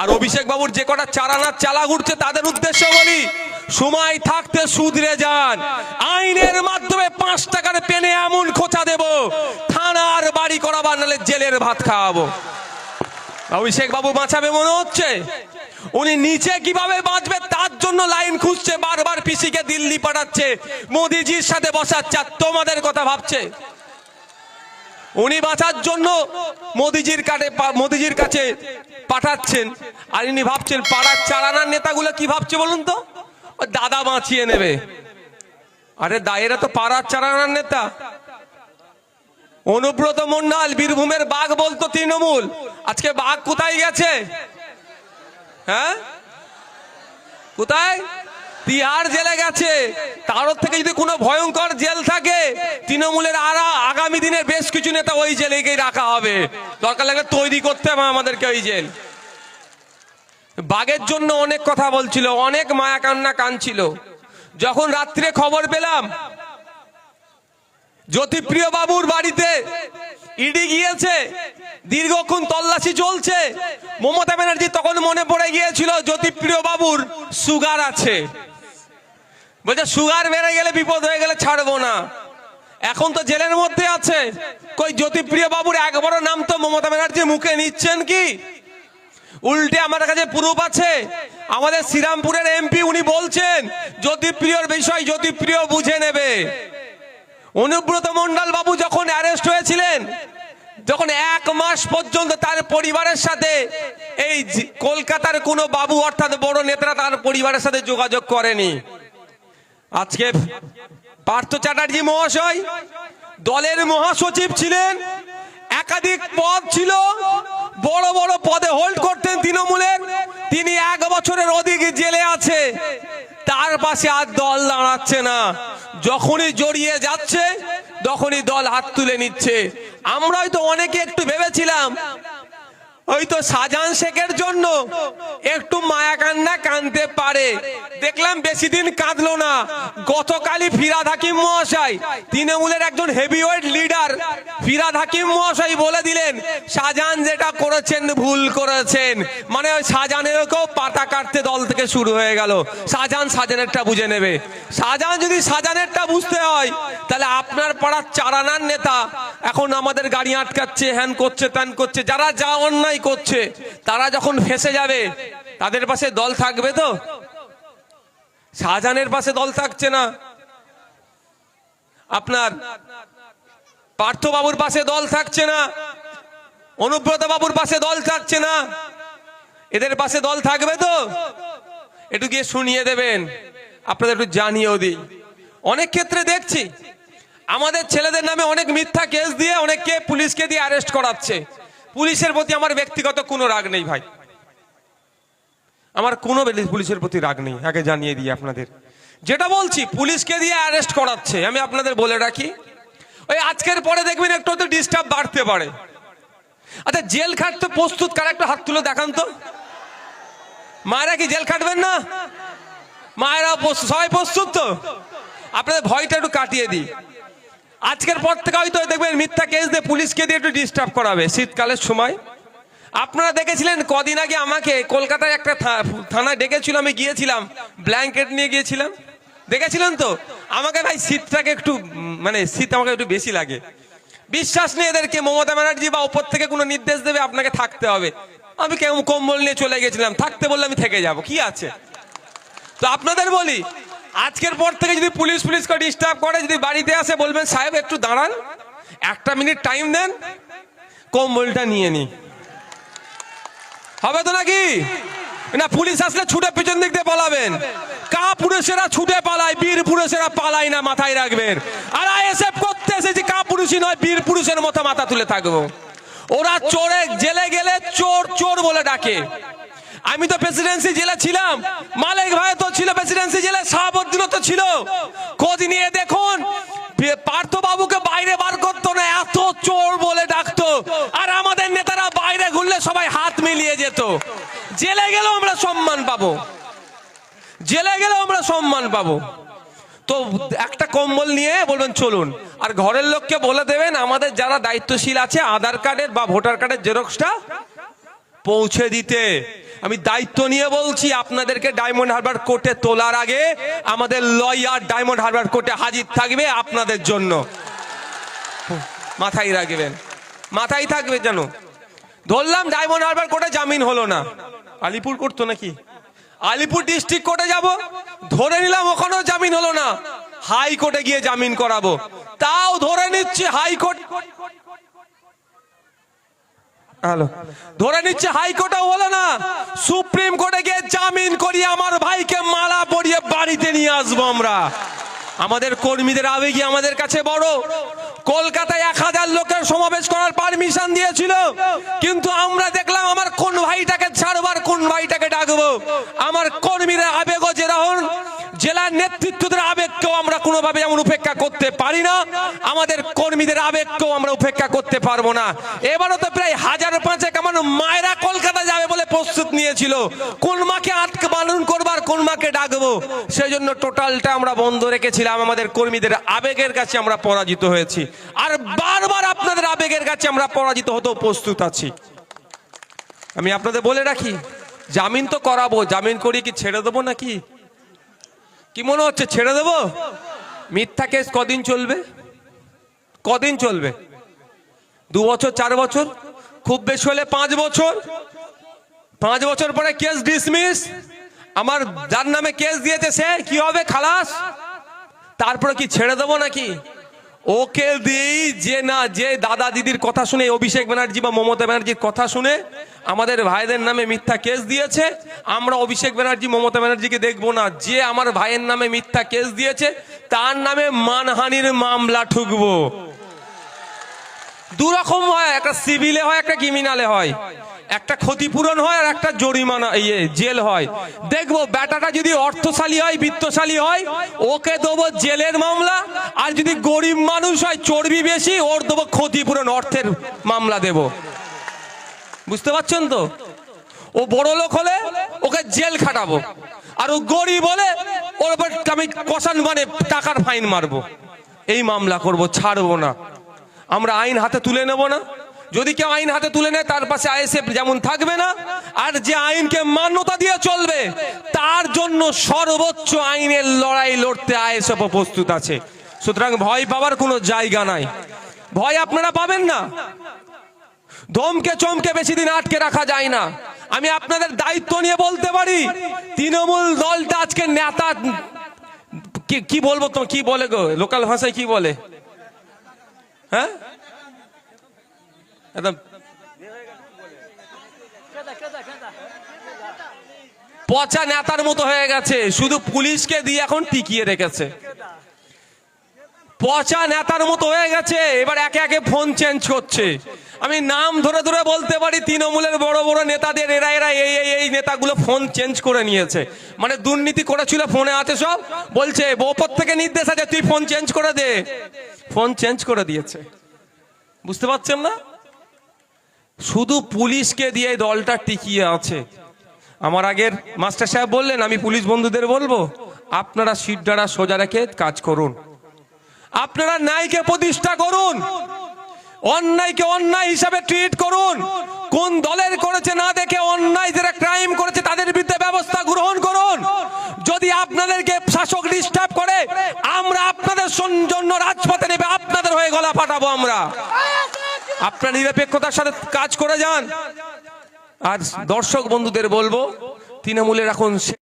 আর অভিষেক বাবুর যে কটা চারানার চালা ঘুরছে তাদের উদ্দেশ্য বলি, সময় থাকতে সুধরে যান। আইনের মাধ্যমে পাঁচ টাকার পেনে এমন খোঁচা দেব, থানার বাড়ি করাবার নালে জেলের ভাত খাওয়াবো। অভিষেক বাবু বাঁচাবে মনে হচ্ছে? উনি নিচে কীভাবে বাঁচবে তার জন্য লাইন খুঁজছে, বারবার পিসিকে দিল্লি পাঠাচ্ছে, মোদিজির সাথে বসাচ্ছে তোমাদের কথা ভাবছে। উনি বাঁচার জন্য মোদিজির কাছে মোদিজির কাছে পাঠাচ্ছেন। আর ইনি ভাবছেন, পাড়ার চালানার নেতাগুলো কি ভাবছে বলুন তো? দাদা বাঁচিয়ে নেবে। আরে দায়েরা তো পাড়ার চালানার নেতা। অনুব্রত মন্ডল, বীরভূমের বাঘ বলতো তৃণমূল। আজকে বাঘ কোথায় গেছে? হ্যাঁ? কোথায়? তিহার জেলে গেছে। তার থেকে যদি কোনো ভয়ঙ্কর জেল থাকে, তৃণমূলের আরা আগামী দিনে বেশ কিছু নেতা ওই জেলে জেলেকেই রাখা হবে। দরকার লাগলে তৈরি করতে হবে আমাদেরকে ওই জেল। বাঘের জন্য অনেক কথা বলছিল, অনেক মায়া কান্না কানছিল। যখন রাত্রে খবর পেলাম, জ্যোতিপ্রিয় বাবুর বাড়িতে ইডি গিয়েছে, দীর্ঘক্ষণ তল্লাশি চলছে। মমতা ব্যানার্জি তখন মনে পড়ে গিয়েছিল, জ্যোতিপ্রিয় বাবুর সুগার আছে। বলছে, সুগার বেড়ে গেলে বিপদ হয়ে গেলে ছাড়বো না। এখন তো জেলের মধ্যে আছে। কই, জ্যোতিপ্রিয় বাবুর একবারও নাম তো মমতা ব্যানার্জি, মুখে নিচ্ছেন কি? উল্টে আমাদের কাছে প্রুফ আছে। আমাদের শ্রীরামপুরের এমপি উনি বলছেন, জ্যোতিপ্রিয়র বিষয় জ্যোতিপ্রিয় বুঝে নেবে। অনুব্রত মন্ডল বাবু যখন অ্যারেস্ট হয়েছিলেন, যখন এক মাস পর্যন্ত তার পরিবারের সাথে, এই কলকাতার কোনো বাবু অর্থাৎ বড় নেতারা তার পরিবারের সাথে যোগাযোগ করেনি। আজকে পার্থ চ্যাটার্জি মহাশয় দলের মহাসচিব ছিলেন। একাধিক পদ ছিল। বড় বড় পদে হোল্ড করতেন তৃণমূলের। তিনি এক বছরের অধিক জেলে আছে। তার পাশে আর দল দাঁড়াচ্ছে না। যখনই জড়িয়ে যাচ্ছে, তখনই দল হাত তুলে নিচ্ছে। আমরাই তো অনেকে একটু ভেবেছিলাম, ওই তো শাহজাহান শেখের জন্য একটু মায়া দেখলাম বেশি দিন কাঁদলো না। গতকালই ফিরাদ হাকিম মহাশয়, তৃণমূলের একজন হেভিওয়েট লিডার ফিরাদ হাকিম মহাশয় বলে দিলেন, শাহজাহান যেটা করেছেন ভুল করেছেন। মানে ওই শাহজাহানেরকেও পাতা কাটতে দল থেকে শুরু হয়ে গেল। শাহজাহান শাহজাহানেরটা বুঝে নেবে। শাহজাহান যদি শাহজাহানেরটা বুঝতে হয়, তাহলে আপনার পাড়ার চারানার নেতা এখন আমাদের গাড়ি আটকাচ্ছে, হ্যান করছে, ত্যান করছে, যারা যা অন্যায় করছে, তারা যখন ফেসে যাবে, তাদের পাশে দল থাকবে তো? শাহজাহানের পাশে দল থাকছে না। আপনার পার্থবাবুর পাশে দল থাকছে না। অনুব্রত বাবুর পাশে দল থাকছে না। এদের পাশে দল থাকবে তো? একটু গিয়ে শুনিয়ে দেবেন। আপনাদের একটু জানিয়েও দিই। অনেক ক্ষেত্রে দেখছি, আমাদের ছেলেদের নামে অনেক মিথ্যা কেস দিয়ে অনেককে পুলিশকে দিয়ে অ্যারেস্ট করাচ্ছে। পুলিশের প্রতি আমার ব্যক্তিগত কোনো রাগ নেই ভাই। আমার কোনো পুলিশের প্রতি রাগ নেই, আগে জানিয়ে দিই আপনাদের। যেটা বলছি, পুলিশকে দিয়ে অ্যারেস্ট করাচ্ছে, আমি আপনাদের বলে রাখি। ওই আজকের পরে দেখবেন একটু তো ডিস্টার্ব বাড়তে পারে। আচ্ছা জেল খাটতে প্রস্তুত, কার একটু হাত তুলে দেখান তো। মায়েরা কি জেল খাটবেন না? মায়েরা প্রস্তুত- সবাই প্রস্তুত তো? আপনাদের ভয়টা একটু কাটিয়ে দিই। আজকের পর থেকে হয়তো দেখবেন মিথ্যা কেস দিয়ে পুলিশকে দিয়ে একটু ডিস্টার্ব করাবে, শীতকালের সময়। আপনারা দেখেছিলেন কদিন আগে আমাকে কলকাতায় একটা থানায় ডেকেছিল, আমি গিয়েছিলাম। ব্ল্যাঙ্কেট নিয়ে গিয়েছিলাম। দেখেছিলেন তো? আমাকে ভাই শীতটাকে একটু মানে শীত আমাকে একটু বেশি লাগে। বিশ্বাস নেই এদেরকে, মমতা ব্যানার্জি বা ওপর থেকে কোনো নির্দেশ দেবে, আপনাকে থাকতে হবে। আমি কেমন কম্বল নিয়ে চলে গেছিলাম, থাকতে বললে আমি থেকে যাব, কি আছে? তো আপনাদের বলি, আজকের পর থেকে যদি পুলিশ পুলিশকে ডিস্টার্ব করে, যদি বাড়িতে আসে, বলবেন, সাহেব, একটু দাঁড়ান, একটা মিনিট টাইম দেন, কম্বলটা নিয়ে নি হবে তো নাকি? না, পুলিশ আসলে ছুটে পিছন দিক দিয়ে পালাবেন। কা পুরুষেরা ছুটে পালায়, বীর পুরুষেরা পালায় না, মাথায় রাখবেন। আর আইএসএফ করতে এসেছি কা পুরুষই নয়, বীর পুরুষের মতো মাথা তুলে থাকব। ওরা চোরে জেলে গেলে চোর চোর বলে ডাকে। আমি তো প্রেসিডেন্সি জেলে ছিলাম। মালিক ভাই তো ছিল প্রেসিডেন্সি জেলে শাহাবুদ্দিনও তো ছিল। খোঁজ নিয়ে দেখুন পার্থ বাবুকে বাইরে বার করতো না, এত চোর বলে ডাকতো। আর আমাদের নেতারা বাইরে ঘুরলে সবাই হাত যেত। জেলে গেলেও আমরা সম্মান পাবো। জেলে গেলেও আমরা সম্মান পাবো। তো একটা কম্বল নিয়ে বলবেন, চলুন। আর ঘরের লোককে বলে দেবেন, আমাদের যারা দায়িত্বশীল আছে, আধার কার্ডের বা ভোটার কার্ডের জেরক্সটা পৌঁছে দিতে। আমি দায়িত্ব নিয়ে বলছি, আপনাদেরকে ডায়মন্ড হারবার কোর্টে তোলার আগে আমাদের লয়ার ডায়মন্ড হারবার কোর্টে হাজির থাকবে আপনাদের জন্য। মাথায় রাখবেন। মাথায় থাকবে যেন। ধরলাম ডায়মন্ড হারবার কোর্টে জামিন হলো না। আলিপুর করতো নাকি? আলিপুর ডিস্ট্রিক্ট কোর্টে যাব, ধরে নিলাম ওখানেও জামিন হলো না। হাইকোর্টে গিয়ে জামিন করাবো। তাও ধরে নিচ্ছে হাইকোর্ট হ্যালো। ধরে নিচ্ছে হাইকোর্টেও হলো না। সুপ্রিম কোর্টে গিয়ে জামিন করিয়ে আমার ভাইকে মালা পরিয়ে বাড়িতে নিয়ে আসব আমরা। আমাদের কর্মীদের আবেগই আমাদের কাছে বড়। কলকাতায় এক হাজার লোকের সমাবেশ করার পারমিশন দিয়েছিল। কিন্তু আমরা দেখলাম আমার কোন ভাইটাকে ছাড়বার, কোন ভাইটাকে ডাকবো। আমার কর্মীরা আবেগও যেরকম, জেলার নেতৃত্বদের আবেগকেও আমরা কোনোভাবে যেমন উপেক্ষা করতে পারি না। আমাদের কর্মীদের আবেগকেও আমরা উপেক্ষা করতে পারব না। এবারও তো প্রায় হাজার পাঁচেক আমার মায়েরা কলকাতা যাবে বলে প্রস্তুত নিয়েছিল। কোন মাকে আটকে পালন করবার, কোন মাকে ডাকবো? সেই জন্য টোটালটা আমরা বন্ধ রেখেছিলাম। আমাদের কর্মীদের আবেগের কাছে আমরা পরাজিত হয়েছি। আর বারবার আপনাদের আবেগের কাছে আমরা পরাজিত হতেও প্রস্তুত আছি। আমি আপনাদের বলে রাখি, জামিন তো করাবো। জামিন করি কি ছেড়ে দেবো নাকি? কি মনে হচ্ছে, ছেড়ে দেবো? মিথ্যা কেস কদিন চলবে? কদিন চলবে? দু বছর, চার বছর? খুব বেশি হলে পাঁচ বছর? পাঁচ বছর পরে কেস ডিসমিস আমার যার নামে কেস দিয়েছে সে, কি হবে খালাস? তারপরে কি ছেড়ে দেবো নাকি? ওকে দিয়েই যে না, যে দাদা দিদির কথা শুনে, অভিষেক ব্যানার্জি বা মমতা ব্যানার্জির কথা শুনে আমাদের ভাইদের নামে মিথ্যা কেস দিয়েছে। আমরা অভিষেক ব্যানার্জি, মমতা ব্যানার্জিকে দেখব না। যে আমার ভাইয়ের নামে মিথ্যা কেস দিয়েছে, তার নামে মানহানির মামলা ঠুকবো। দু রকম হয়, একটা সিভিলে হয়, একটা ক্রিমিনালে হয়। একটা ক্ষতিপূরণ হয় আর একটা জরিমানা ইয়ে জেল হয়। দেখব ব্যাটাটা যদি অর্থশালী হয়, বিত্তশালী হয়, ওকে দেবো জেলের মামলা, আর যদি গরিব মানুষ হয়, চর্বি বেশি, ওর দেবো ক্ষতিপূরণ, অর্থের মামলা দেব। বুঝতে পারছেন তো? ও বড় লোক হলে ওকে জেল খাটাবো, আর ও গরিব হলে ওর উপর আমি কষান মানে টাকার ফাইন মারবো। এই মামলা করব, ছাড়বো না। আমরা আইন হাতে তুলে নেব না। যদি কেউ আইন হাতে তুলে নেয়, তার পাশে আইএসএফ যেমন থাকবে না, আর যে আইনকে মান্যতা দিয়ে চলবে, তার জন্য সর্বোচ্চ আইনের লড়াই লড়তে আইএসএফ প্রস্তুত আছে। সুতরাং ভয় পাওয়ার কোনো জায়গা নাই। ভয় আপনারা পাবেন না। ধমকে চমকে বেশি দিন আটকে রাখা যায় না। আমি আপনাদের দায়িত্ব নিয়ে বলতে পারি, তৃণমূল দলটা আজকে নেতা, কি বলব তো, কি বলে গো? লোকাল ভাষায় কি বলে? হ্যাঁ? একদম। পচা নেতার মতো হয়ে গেছে, শুধু পুলিশকে দিয়ে এখন টিকিয়ে রেখেছে। পচা নেতার মতো হয়ে গেছে, এবার একে একে ফোন চেঞ্জ করছে। আমি নাম ধরে ধরে বলতে পারি, তৃণমূলের বড় বড় নেতাদের, এরা এরা এই এই এই নেতাগুলো ফোন চেঞ্জ করে নিয়েছে। মানে দুর্নীতি করেছিল, ফোনে আছে সব। বলছে, ওপর থেকে নির্দেশ আছে, তুই ফোন চেঞ্জ করে দে। ফোন চেঞ্জ করে দিয়েছে। বুঝতে পারছেন না? শুধু পুলিশকে দিয়ে দলটা টিকিয়ে আছে। আমার আগের মাস্টার সাহেব বললেন, আমি পুলিশ বন্ধুদের বলব, আপনারা সিটডারা সোজা রেখে কাজ করুন। আপনারা ন্যায়কে প্রতিষ্ঠা করুন, অন্যায়কে অন্যায় হিসাবে ট্রিট করুন। কোন দলের করেছে না দেখে অন্যায় যারা ক্রাইম করেছে, তাদের বিরুদ্ধে ব্যবস্থা গ্রহণ করুন। যদি আপনাদেরকে শাসক ডিস্টার্ব করে, আমরা আপনাদের জন্য রাজপথে নেবে আপনাদের হয়ে গলা ফাটাবো আমরা। আপনার নিরপেক্ষতার সাথে কাজ করে যান। আর দর্শক বন্ধুদের বলব তৃণমূলের এখন